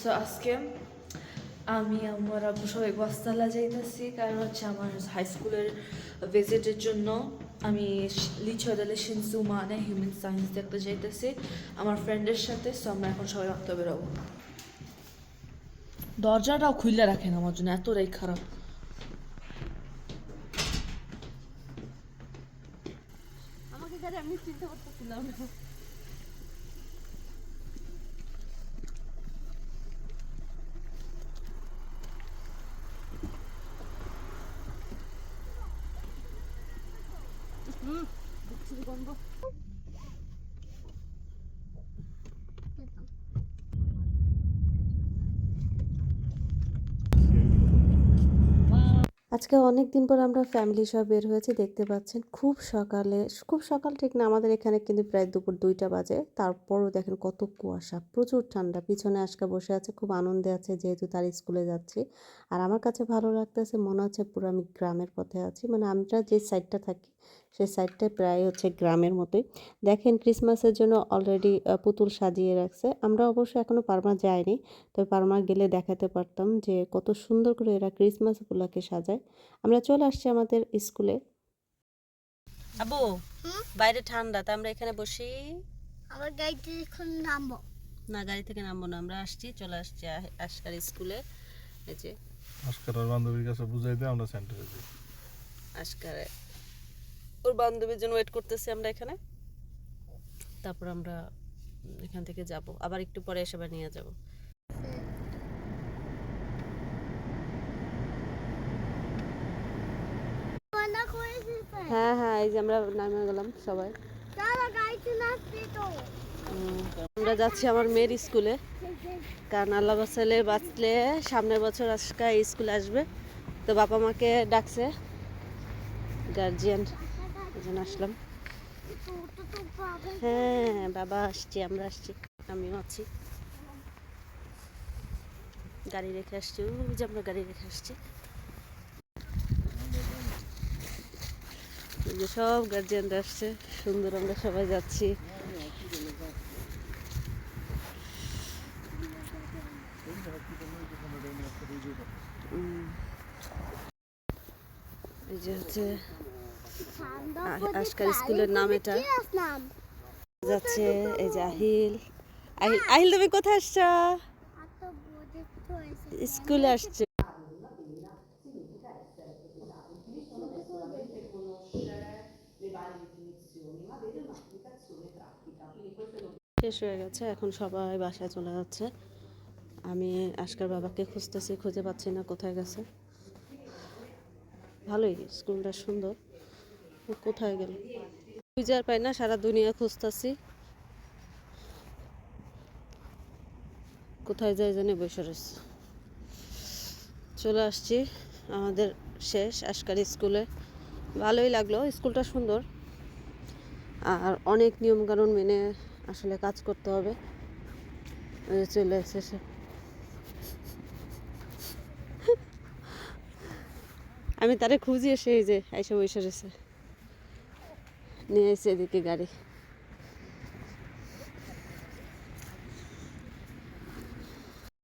So আজকে আমি আমার সবাই বস্তালা যাইতেছি। কারণ হচ্ছে আমার হাই স্কুলের ভিজিটের জন্য আমি লিচদালে সিনসু মানে হিউম্যান সায়েন্স দেখতে যাইতেছি আমার ফ্রেন্ডের সাথে। সো আমরা এখন সবাই রাখতে বেরোবো দরজাটাও খুললে রাখেন আমার জন্য, এতটাই খারাপ। আমাকে আমি চিন্তা করতেছিলাম আজকে অনেক দিন পর আমরা ফ্যামিলি সব বের হয়েছে, দেখতে পাচ্ছেন খুব সকালে, খুব সকাল ঠিক না, আমাদের এখানে কিন্তু প্রায় দুপুর দুইটা বাজে। তারপরও দেখেন কত কুয়াশা, প্রচুর ঠান্ডা, পিছনে আজকে বসে আছে, খুব আনন্দে আছে যেহেতু তার স্কুলে যাচ্ছি। আর আমার কাছে ভালো লাগতেছে, মনে হচ্ছে পুরো আমি গ্রামের পথে আছি মানে আমরা যে সাইডটা থাকি সেই সাইডটা প্রায় হচ্ছে গ্রামের মতোই। দেখেন ক্রিসমাসের জন্য অলরেডি পুতুল সাজিয়ে রাখছে। আমরা অবশ্য এখনও পারমা যাইনি তবে পারমা গেলে দেখাতে পারতাম যে কত সুন্দর করে এরা ক্রিসমাসগুলোকে সাজায়। আমরা চলে আসছি আমাদের স্কুলে আবু বাইরে ঠান্ডা তা আমরা এখানে বসি। আমার গাড়িতে এখন নামবো। না গাড়ি থেকে নামবো না আমরা আসছি চলে আসছি আশকার স্কুলে এই যে আজকালের বান্ধবীর কাছে বুঝাই দিয়ে আমরা সেন্টারে যাই। আশকারে। ওর বান্ধবীর জন্য ওয়েট করতেছি আমরা এখানে। তারপর আমরা এখান থেকে যাব। আবার একটু পরে এসে নিয়ে যাব। হ্যাঁ হ্যাঁ এই যে আমরা নামে গেলাম সবাই। আমরা যাচ্ছি আমার মেয়ের স্কুলে কারণ আল্লাহ বাসালে বাঁচলে সামনের বছর আজকা স্কুলে আসবে। তো বাবা মাকে ডাকছে। গার্জিয়ান জন্য আসলাম। হ্যাঁ বাবা আসছি, আমরা আসছি, আমিও আছি। গাড়ি রেখে আসছি ওই যে আমরা গাড়ি রেখে আসছি। সব গার্জিয়ানরা আসছে, সুন্দর আমরা সবাই যাচ্ছি। এই যে হচ্ছে আজকাল স্কুলের নাম এটা। যাচ্ছে এই যে আহিল। আহিল আহিল তুমি কোথায় আসছো? স্কুলে আসছে। শেষ হয়ে গেছে এখন সবাই বাসায় চলে যাচ্ছে। আমি আজকার বাবাকে খুঁজতেছি খুঁজে পাচ্ছি না কোথায় গেছে। ভালোই স্কুলটা সুন্দর। কোথায় গেল? খুঁজে আর পাই না, সারা দুনিয়া খুঁজতেছি। কোথায় যায় জানি বসে চলে আসছি আমাদের শেষ আশকারি স্কুলে। ভালোই লাগল, স্কুলটা সুন্দর। আর অনেক নিয়মকানুন মেনে আসলে কাজ করতে হবে। চলে এসেছে। আমি তারে খুঁজি এসে এই যে এসে বসে নিয়ে এসে এদিকে গাড়ি।